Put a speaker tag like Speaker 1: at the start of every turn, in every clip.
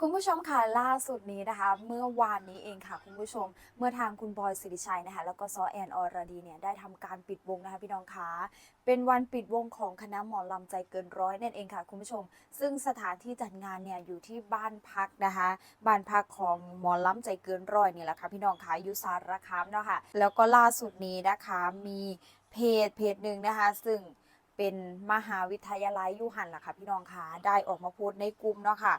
Speaker 1: คุณผู้ชมค่ะล่าสุดนี้นะคะ เมื่อวานนี้เองค่ะ คุณผู้ชม เมื่อทางคุณบอยสิริชัยนะคะแล้วก็ซอแอนอรดีเนี่ยได้ทำการปิดวงนะคะพี่น้องคะเป็นวันปิดวงของคณะหมอลำใจเกินร้อยนั่นเองค่ะคุณผู้ชม ซึ่งสถานที่จัดงานเนี่ยอยู่ที่บ้านพักนะคะ บ้านพักของหมอลำใจเกินร้อยนี่แหละค่ะพี่น้องคะยุสารคามเนาะค่ะแล้วก็ล่าสุดนี้นะคะมีเพจเพจหนึ่งนะคะ ซึ่งเป็นมหาวิทยาลัยยุหันล่ะค่ะพี่น้องคะได้ออกมาโพสต์ในกลุ่มเนาะค่ะ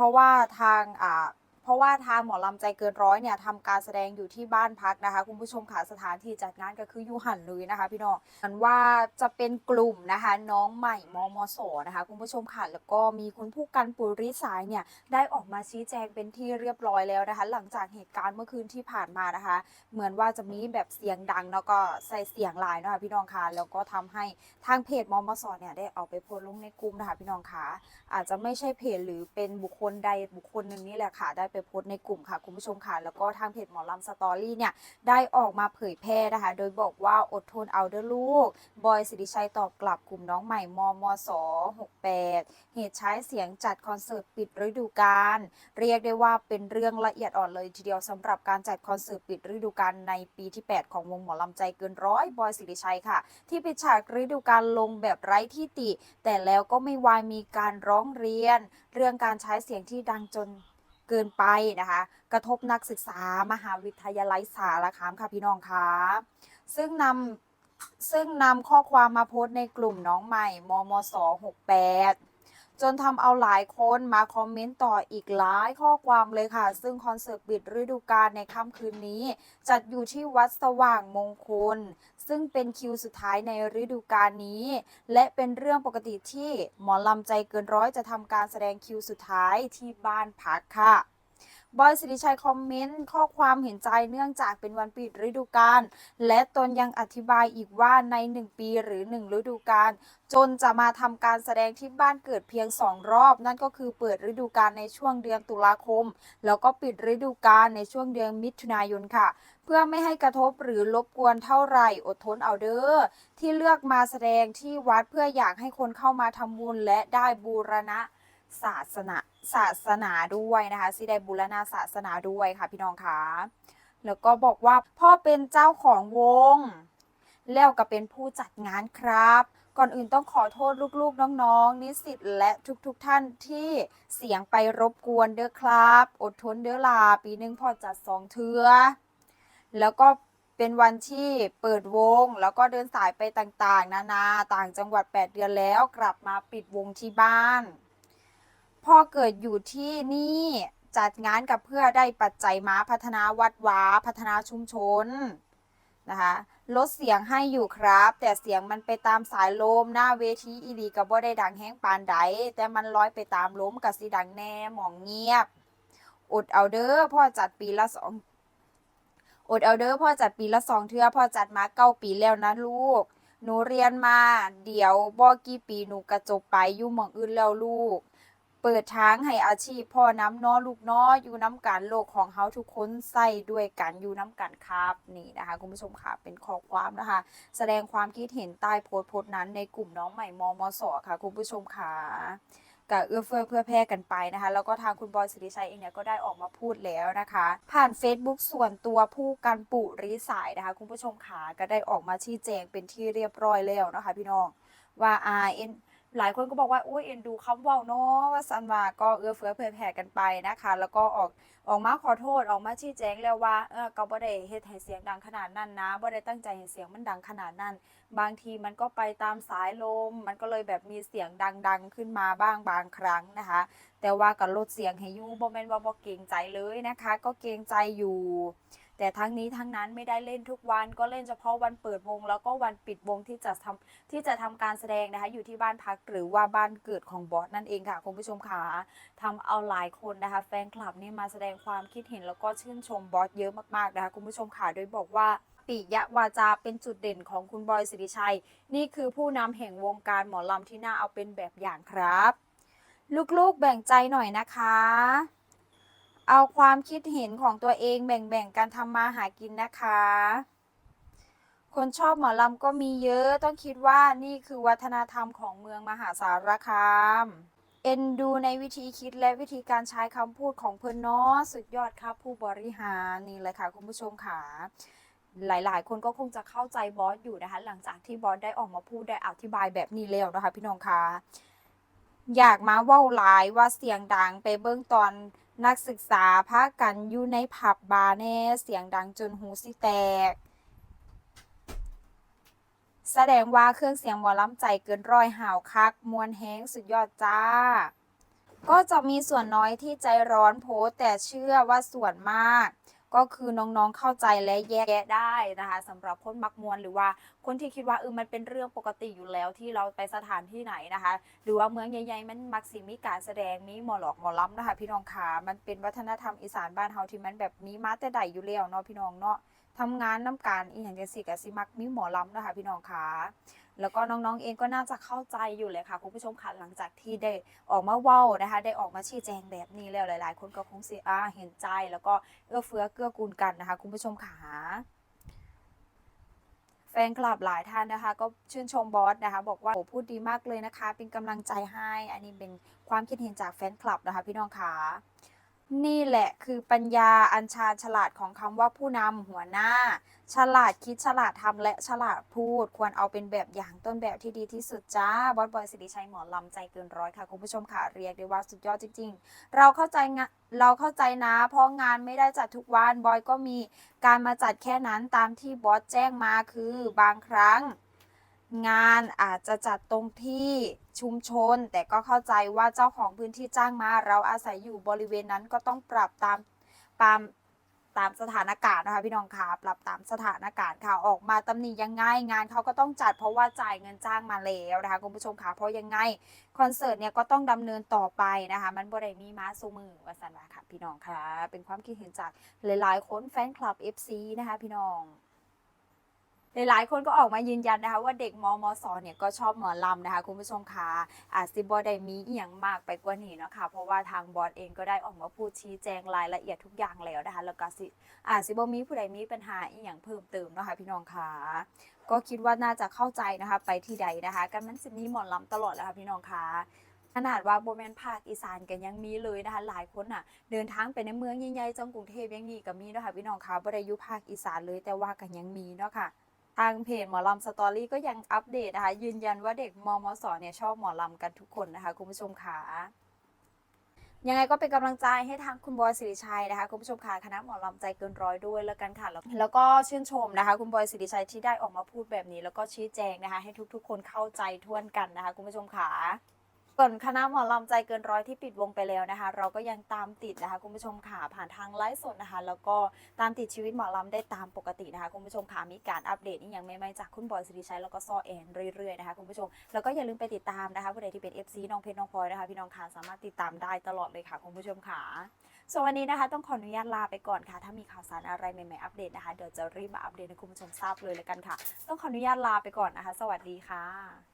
Speaker 1: เพราะว่าทางอ่า ราะว่าทางหมอลำใจเกินร้อยเนี่ยทำการแสดงอยู่ที่บ้านพักนะคะ คุณผู้ชมค่ะสถานที่จัดงานก็คือยูหันเลยนะคะ พี่น้องมันว่าจะเป็นกลุ่มนะคะน้องใหม่มมสนะคะคุณผู้ชมค่ะแล้วก็มีคุณผู้กันปุริสายเนี่ยได้ออกมาชี้แจงเป็นที่เรียบร้อยแล้วนะคะ หลังจากเหตุการณ์เมื่อคืนที่ผ่านมานะคะ เหมือนว่าจะมีแบบเสียงดังแล้วก็ใส่เสียงลายนะคะพี่น้องค่ะแล้วก็ทำให้ทางเพจมมสเนี่ยได้เอาไปโพสต์ลงในกลุ่มนะคะพี่น้องค่ะอาจจะไม่ใช่เพจหรือเป็นบุคคลใดบุคคลหนึ่งนี่แหละค่ะได้ไปโพสต์ในกลุ่มค่ะคุณผู้ชมค่ะแล้วก็ทางเพจหมอลำสตอรี่เนี่ยได้ออกมาเผยแพร่นะคะ โดยบอกว่าอดทนเอาเด้อลูก บอยสิริชัยตอบกลับกลุ่มน้องใหม่มมส68 เหตุใช้เสียงจัดคอนเสิร์ตปิดฤดูกาลเรียกได้ว่าเป็นเรื่องละเอียดอ่อนเลยทีเดียวสำหรับการจัดคอนเสิร์ตปิดฤดูกาลในปีที่ 8 ของวงหมอลำใจเกินร้อยบอยสิริชัยค่ะ ที่ปิดฉากฤดูกาลลงแบบไร้ที่ติ แต่แล้วก็ไม่วายมีการร้องเรียน เรื่องการใช้เสียงที่ดังจน เกินไปนะคะ กระทบนักศึกษามหาวิทยาลัยสารคามค่ะพี่น้องคะซึ่งนำซึ่งนำข้อความมาโพสต์ในกลุ่มน้องใหม่มมส68 จนทำเอาหลายคนมาคอมเมนต์ต่ออีกหลายข้อความเลยค่ะ ซึ่งคอนเสิร์ตปิดฤดูกาลในค่ำคืนนี้ จัดอยู่ที่วัดสว่างมงคล ซึ่งเป็นคิวสุดท้ายในฤดูกาลนี้ และเป็นเรื่องปกติที่หมอลำใจเกินร้อยจะทำการแสดงคิวสุดท้ายที่บ้านพักค่ะ บอยสิริชัยคอมเมนต์ข้อความเห็นใจเนื่องจากเป็นวันปิดฤดูกาลและตนยังอธิบายอีกว่าใน 1 ปีหรือ 1 ฤดูกาลจนจะมาทำการแสดงที่บ้านเกิดเพียง 2 รอบ นั่นก็คือเปิดฤดูกาลในช่วงเดือนตุลาคม แล้วก็ปิดฤดูกาลในช่วงเดือนมิถุนายนค่ะ เพื่อไม่ให้กระทบหรือรบกวนเท่าไหร่อดทนเอาเด้อที่เลือกมาแสดงที่วัดเพื่ออยากให้คนเข้ามาทำบุญและได้บูรณะ ศาสนาศาสนาด้วยนะคะสิได้บูรณะศาสนาด้วยค่ะพี่น้องคะแล้วก็บอกว่าพ่อเป็นเจ้าของวง แล้วก็เป็นผู้จัดงานครับ ก่อนอื่นต้องขอโทษลูกๆน้องๆนิสิตและทุกๆท่านที่เสียงไปรบกวนเด้อครับ อดทนเด้อลา ปีหนึ่งพอจัดสองเทือ แล้วก็เป็นวันที่เปิดวง แล้วก็เดินสายไปต่างๆ นานาต่างจังหวัด 8 เดือนแล้วกลับมาปิดวงที่บ้าน พ่อเกิดอยู่ที่นี่จัดงานกับเพื่อได้ปัจจัยม้าพัฒนาวัดวาพัฒนาชุมชนนะคะลดเสียงให้อยู่ครับ แต่เสียงมันไปตามสายลมหน้าเวทีอีดีกับบ่ได้ดังแห้งปานใด แต่มันลอยไปตามลมกับสีดังแน่หมองเงียบ อดเอาเด้อพ่อจัดปีละสองอดเอาเด้อพ่อจัดปีละสองเทื่อพ่อจัดมาเก้าปีแล้วนะลูก หนูเรียนมา เดี๋ยวบ่กี่ปีหนูกระจบไปอยู่หมองอื่นแล้วลูก เปิดทางให้อาชีพพ่อน้ำน้อลูกน้ออยู่น้ำกันโลกของเฮาทุกคนใส่ด้วยกันอยู่น้ำกันครับนี่นะคะคุณผู้ชมค่ะเป็นข้อความนะคะ แสดงความคิดเห็นใต้โพสต์โพสต์นั้นในกลุ่มน้องใหม่มมสค่ะ คุณผู้ชมค่ะกับเอื้อเฟื้อเพื่อแพร่กันไปนะคะ แล้วก็ทางคุณบอยสิริชัยเองเนี่ยก็ได้ออกมาพูดแล้วนะคะ ผ่าน Facebook ส่วนตัวผู้กันปุริสายนะคะ คุณผู้ชมค่ะก็ได้ออกมาชี้แจงเป็นที่เรียบร้อยแล้วนะคะ พี่น้องว่าอาเอ็น หลายคนก็บอกว่าอุ้ยเอ็นดูคำเว่าเนาะว่าซันว่าก็เอื้อเฟื้อเผื่อแผ่กันไปนะคะ แล้วก็ออกออกมาขอโทษออกมาชี้แจงแล้วว่าเออก็บ่ได้เฮ็ดให้เสียงดังขนาดนั้นนะบ่ได้ตั้งใจให้เสียงมันดังขนาดนั้น บางทีมันก็ไปตามสายลม มันก็เลยแบบมีเสียงดัง ๆ ขึ้นมาบ้างบางครั้งนะคะ แต่ว่าก็ลดเสียงให้อยู่บ่แม่นว่าบ่เกรงใจเลยนะคะ ก็เกรงใจอยู่ แต่ทั้งนี้ทั้งนั้นไม่ได้เล่นทุกวันก็เล่นเฉพาะวันเปิดวง แล้วก็วันปิดวงที่จะทำที่จะทำการแสดงนะคะ อยู่ที่บ้านพักหรือว่าบ้านเกิดของบอสนั่นเองค่ะคุณผู้ชมค่ะทำเอาหลายคนนะคะ แฟนคลับนี่มาแสดงความคิดเห็นแล้วก็ชื่นชมบอสเยอะมากๆนะคะคุณผู้ชมค่ะโดยบอกว่าปิยวาจาเป็นจุดเด่นของคุณบอยสิริชัย นี่คือผู้นำแห่งวงการหมอลำที่น่าเอาเป็นแบบอย่างครับ ลูกๆแบ่งใจหน่อยนะคะ เอาความคิดเห็นของตัวเองแบ่งๆกันทำมาหากินนะคะ คนชอบหมอลำก็มีเยอะต้องคิดว่านี่คือวัฒนธรรมของเมืองมหาสารคาม เอ็นดูในวิธีคิดและวิธีการใช้คำพูดของเพื่อนเนาะสุดยอดครับผู้บริหารนี่เลยค่ะคุณผู้ชมค่ะหลายๆ คนก็คงจะเข้าใจบอสอยู่นะคะ หลังจากที่บอสได้ออกมาพูดได้อธิบายแบบนี้แล้วนะคะ พี่น้องคะอยากมาว้าลายว่าเสียงดังไปเบื้องตอน นักศึกษาพากันอยู่ในผับบาร์แน่เสียงดังจนหูสิแตก แสดงว่าเครื่องเสียงหมอลำใจเกินร้อยห่าวคัก มวลแห้งสุดยอดจ้า ก็จะมีส่วนน้อยที่ใจร้อนโพสแต่เชื่อว่าส่วนมาก ก็คือน้องๆเข้าใจและแยกแยะได้นะคะสำหรับคนมักมวลหรือว่าคนที่คิดว่าเออมันเป็นเรื่องปกติอยู่แล้วที่เราไปสถานที่ไหนนะคะ หรือว่าเมืองใหญ่ๆมันมักสิมีการแสดงมีหมอหลอกหมอล้ำนะคะ พี่น้องขามันเป็นวัฒนธรรมอีสานบ้านเฮาที่มันแบบมีมาแต่ใดอยู่แล้วเนาะพี่น้องเนาะทำงานน้ำการอีหยังจังซี่ก็สิมักมีหมอล้ำนะคะ พี่น้องขา แล้วก็น้องๆเองก็น่าจะเข้าใจอยู่เลยค่ะคุณผู้ชมค่ะหลังจากที่ได้ออกมาเว้านะคะ ได้ออกมาชี้แจงแบบนี้แล้วหลาย ๆ คนก็คงเสิอ่าเห็นใจ แล้วก็เอื้อเฟื้อเกื้อกูลกันนะคะ คุณผู้ชมขาแฟนคลับหลายท่านนะคะ ก็ชื่นชมบอสนะคะ บอกว่าโอ้พูดดีมากเลยนะคะ เป็นกำลังใจให้ อันนี้เป็นความคิดเห็นจากแฟนคลับนะคะ พี่น้องคะ นี่แหละคือปัญญาอัญชาญฉลาดของคำว่าผู้นำหัวหน้า ฉลาดคิดฉลาดทำและฉลาดพูด ควรเอาเป็นแบบอย่างต้นแบบที่ดีที่สุดจ้าบอสบอยสิริชัยหมอลำใจเกินร้อยค่ะ คุณผู้ชมค่ะเรียกได้ว่าสุดยอดจริง ๆ เราเข้าใจงะเราเข้าใจนะ เพราะงานไม่ได้จัดทุกวันบอยก็มีการมาจัดแค่นั้นตามที่บอสแจ้งมาคือบางครั้ง งานอาจจะจัดตรงที่ชุมชน แต่ก็เข้าใจว่าเจ้าของพื้นที่จ้างมา เราอาศัยอยู่บริเวณนั้นก็ต้องปรับตามตามตามสถานการณ์นะคะพี่น้องค่ะปรับตามสถานการณ์ค่ะออกมาตำหนิยังไงงานเขาก็ต้องจัดเพราะว่าจ่ายเงินจ้างมาแล้วนะคะคุณผู้ชมค่ะเพราะยังไงคอนเสิร์ตเนี่ยก็ต้องดำเนินต่อไปนะคะ มันบ่ได้มีมาสูมือว่าสันวาค่ะพี่น้องค่ะเป็นความคิดเห็นจากหลายๆคนแฟนคลับ FC นะคะพี่น้อง หลายๆคนก็ออกมายืนยันนะคะว่าเด็กมมสเนี่ยก็ชอบหมอลำนะคะคุณผู้ชมคะอาจสิบอได้มีอหย่างมากไปกว่านี้เนาะคะเพราะว่าทางบอสเองก็ได้ออกมาพูดชี้แจงรายละเอียดทุกอย่างแล้วนะคะแล้วก็สิอาจสิบอมีผู้ใดมีปัญหาอีหยังเพิ่มเติมเนาะคะพี่น้องคะก็คิดว่าน่าจะเข้าใจนะคะไปที่ใดนะคะกันมันสิมีหมอลำตลอดแล้วค่ะพี่น้องคะขนาดว่าโบแมนภาคอีสานกันยังมีเลยนะคะหลายคนอะ เดินทางไปในเมืองใหญ่ๆจังกรุงเทพยังมีก็มีเนาะค่ะพี่น้องคะบ่ได้อยู่ภาคอีสานเลยแต่ว่ากันยังมีเนาะค่ะางเพจหมอลำสตอรี่ก็ยังอัปเดตนะคะ ยืนยันว่าเด็กมมสเนี่ยชอบหมอลำกันทุกคนนะคะ คุณผู้ชมขายังไงก็เป็นกำลังใจให้ทางคุณบอยสิริชัยนะคะคุณผู้ชมค่ะคณะหมอลำใจเกินร้อยด้วยแล้วกันค่ะแล้วแล้วก็ชื่นชมนะคะ คุณบอยสิริชัยที่ได้ออกมาพูดแบบนี้ แล้วก็ชี้แจงนะคะ ให้ทุกๆ คนเข้าใจท่วนกันนะคะ คุณผู้ชมค่ะ่วนคณะหมอลำใจเกินร้อยที่ปิดวงไปแล้วนะคะ เราก็ยังตามติดนะคะคุณผู้ชมค่ะผ่านทางไลฟ์สดนะคะ แล้วก็ตามติดชีวิตหมอลำได้ตามปกตินะคะคุณผู้ชมค่ะมีการอัปเดตนี่ยังไม่ไม่จากคุณบอยสิริชัยแล้วก็ซอแอนเรื่อยๆนะคะคุณผู้ชมแล้วก็อย่าลืมไปติดตามนะคะผู้ใดที่เป็น FC น้องเพชรน้องพลอยนะคะพี่น้องค่ะสามารถติดตามได้ตลอดเลยค่ะคุณผู้ชมค่ะส่วนวันนี้นะคะต้องขออนุญาตลาไปก่อนค่ะ ถ้ามีข่าวสารอะไรใหม่ๆอัปเดตนะคะเดี๋ยวจะรีบมาอัปเดตให้คุณผู้ชมทราบเลยแล้วกันค่ะ ต้องขออนุญาตลาไปก่อนนะคะ สวัสดีค่ะ